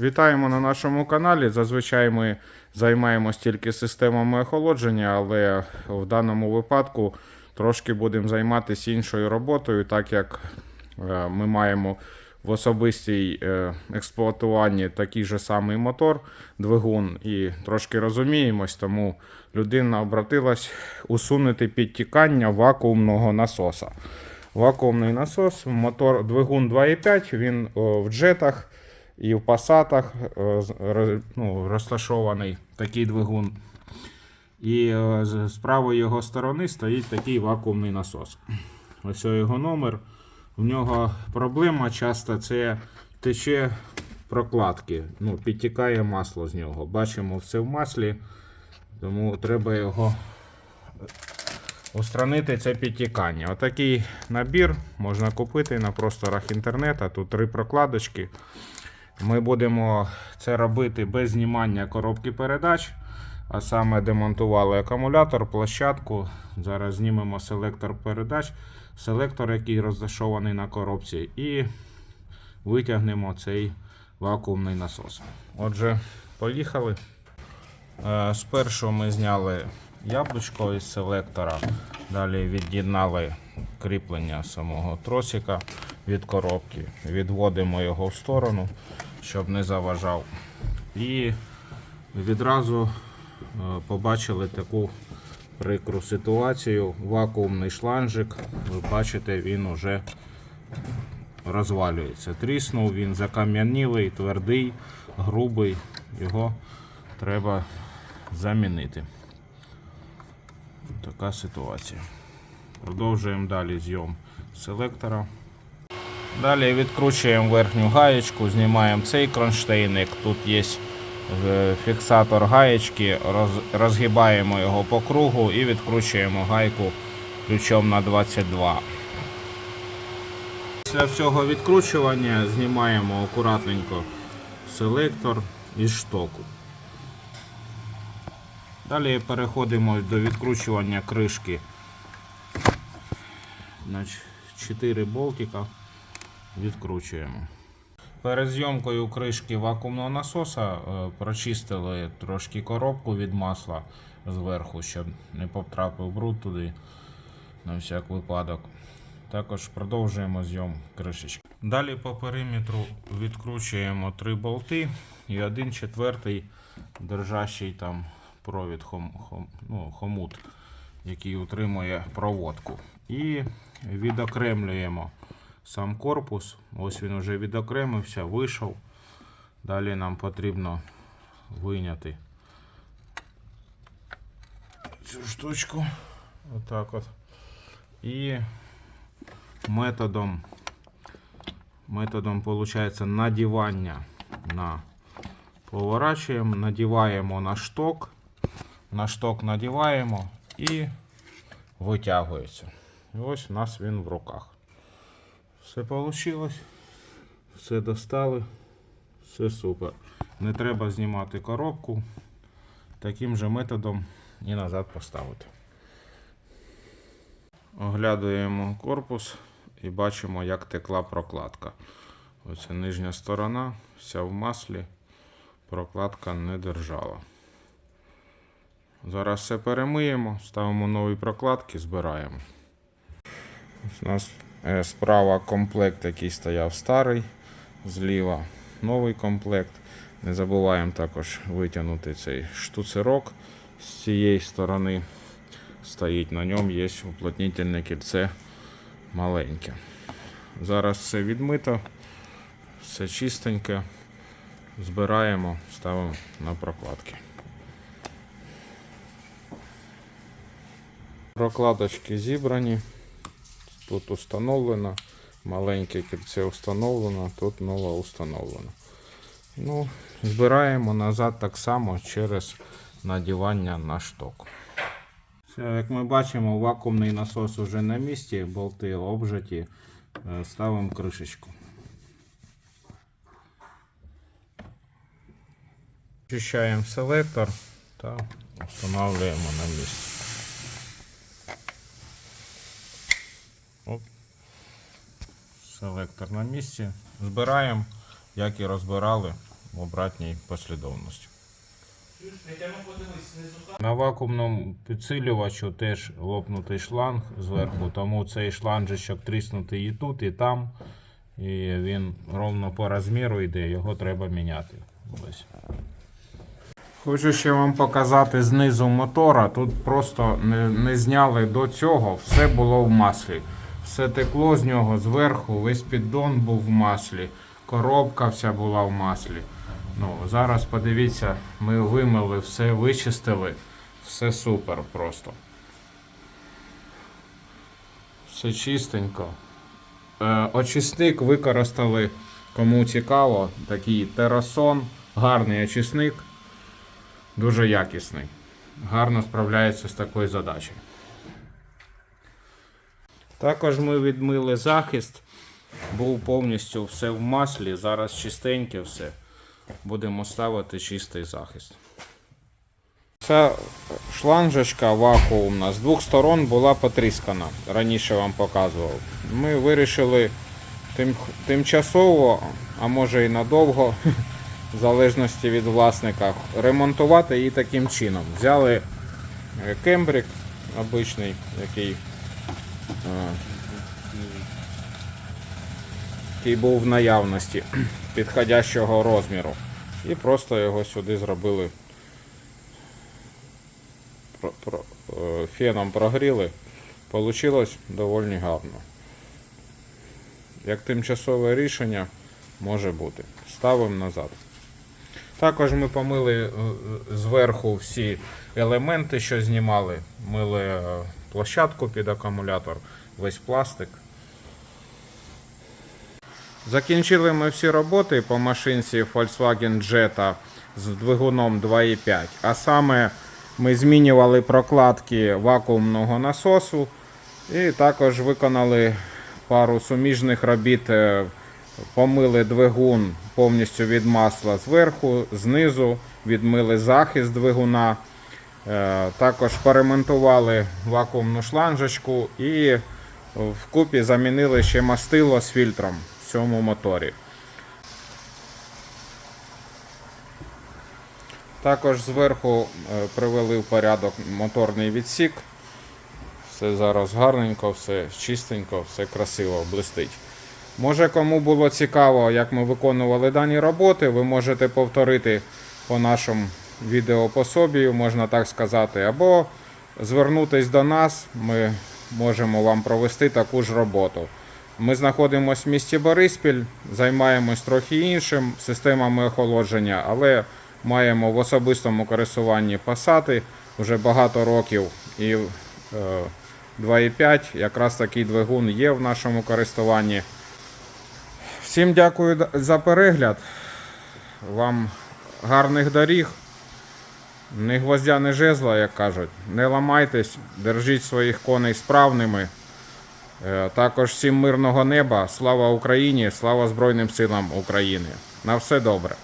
Вітаємо на нашому каналі. Зазвичай ми займаємось тільки системами охолодження, але в даному випадку трошки будемо займатися іншою роботою, так як е, ми маємо в особистій е, експлуатуванні такий же самий мотор, двигун, і трошки розуміємось, тому людина обратилась усунути підтікання вакуумного насоса. Вакуумний насос, мотор двигун 2,5, він в джетах і в пасатах е, ну, розташований такий двигун. І е, з правої його сторони стоїть такий вакуумний насос. Ось його номер. В нього проблема часто це тече прокладки. Ну, підтікає масло з нього. Бачимо все в маслі, тому треба його устранити це підтікання. Отакий набір можна купити на просторах інтернету. Тут три прокладочки. Ми будемо це робити без знімання коробки передач. А саме демонтували акумулятор, площадку. Зараз знімемо селектор передач, селектор, який розташований на коробці, і витягнемо цей вакуумний насос. Отже, поїхали. Е, Спершу ми зняли яблучко із селектора, далі від'єднали кріплення самого тросика від коробки, відводимо його в сторону, щоб не заважав. І відразу е, побачили таку прикру ситуацію. Вакуумний шланжик, ви бачите, він уже розвалюється. Тріснув, він закам'янілий, твердий, грубий. Його треба замінити. Така ситуація. Продовжуємо далі зйом селектора. Далі відкручуємо верхню гаєчку, знімаємо цей кронштейник. Тут є е, фіксатор гаєчки, розгибаємо його по кругу і відкручуємо гайку ключом на 22. Після всього відкручування знімаємо акуратненько селектор із штоку. Далі переходимо до відкручування кришки 4 болтика. Відкручуємо. Перед зйомкою кришки вакуумного насоса е, прочистили трошки коробку від масла зверху, щоб не потрапив бруд туди на всяк випадок. Також продовжуємо зйом кришечки. Далі по периметру відкручуємо три болти і один четвертий держащий там провід хом, хом, ну, хомут, який утримує проводку. І відокремлюємо сам корпус. Ось він вже відокремився, вийшов. Далі нам потрібно виняти цю штучку. Отак от. І методом, методом виходить, надівання на поворачуємо, надіваємо на шток, на шток надіваємо і витягується. І ось у нас він в руках. Все вийшло. Все достали. Все супер. Не треба знімати коробку. Таким же методом і назад поставити. Оглядуємо корпус і бачимо, як текла прокладка. Оце нижня сторона, вся в маслі. Прокладка не держала. Зараз все перемиємо, ставимо нові прокладки, збираємо. Ось У нас справа комплект, який стояв старий, зліва новий комплект. Не забуваємо також витягнути цей штуцерок з цієї сторони. Стоїть на ньому є уплотнительне кільце маленьке. Зараз все відмито, все чистеньке. Збираємо, ставимо на прокладки. Прокладочки зібрані. Тут установлено, маленьке кільце установлено, тут нове установлено. Ну, збираємо назад так само через надівання на шток. Все, як ми бачимо, вакуумний насос уже на місці, болти обжаті. Е, Ставимо кришечку. Очищаємо селектор та встановлюємо на місце. Оп. Селектор на місці. Збираємо, як і розбирали в обратній послідовності. На вакуумному підсилювачу теж лопнутий шланг зверху, тому цей шланжичок тріснутий і тут, і там. І він ровно по розміру йде, його треба міняти. Ось. Хочу ще вам показати знизу мотора. Тут просто не, не зняли до цього, все було в маслі. Все текло з нього зверху, весь піддон був в маслі, коробка вся була в маслі. Ну, зараз подивіться, ми вимили, все вичистили, все супер просто. Все чистенько. Е, очисник використали, кому цікаво, такий терасон, гарний очисник, дуже якісний. Гарно справляється з такою задачею. Також ми відмили захист, був повністю все в маслі, зараз чистеньке все. Будемо ставити чистий захист. Ця шланжечка вакуумна з двох сторон була потріскана. Раніше вам показував. Ми вирішили тим, тимчасово, а може і надовго, в залежності від власника, ремонтувати її таким чином. Взяли е, кембрик обичний, який, який був в наявності підходящого розміру. І просто його сюди зробили е, феном прогріли. Получилось доволі гарно. Як тимчасове рішення може бути. Ставимо назад. Також ми помили е, зверху всі елементи, що знімали. Мили е, площадку під акумулятор, весь пластик. Закінчили ми всі роботи по машинці Volkswagen Jetta з двигуном 2.5. А саме ми змінювали прокладки вакуумного насосу і також виконали пару суміжних робіт. е, Помили двигун повністю від масла зверху, знизу, відмили захист двигуна. Е, Також поремонтували вакуумну шланжечку і вкупі замінили ще мастило з фільтром в цьому моторі. Також зверху е, привели в порядок моторний відсік. Все зараз гарненько, все чистенько, все красиво, блистить. Може, кому було цікаво, як ми виконували дані роботи, ви можете повторити по нашому відеопособію, можна так сказати, або звернутись до нас, ми можемо вам провести таку ж роботу. Ми знаходимося в місті Бориспіль, займаємось трохи іншим системами охолодження, але маємо в особистому користуванні пасати вже багато років. І е, 2,5 якраз такий двигун є в нашому користуванні. Всім дякую за перегляд. Вам гарних доріг. Не гвоздя, не жезла, як кажуть. Не ламайтесь, держіть своїх коней справними. Е, Також всім мирного неба. Слава Україні, слава Збройним силам України. На все добре.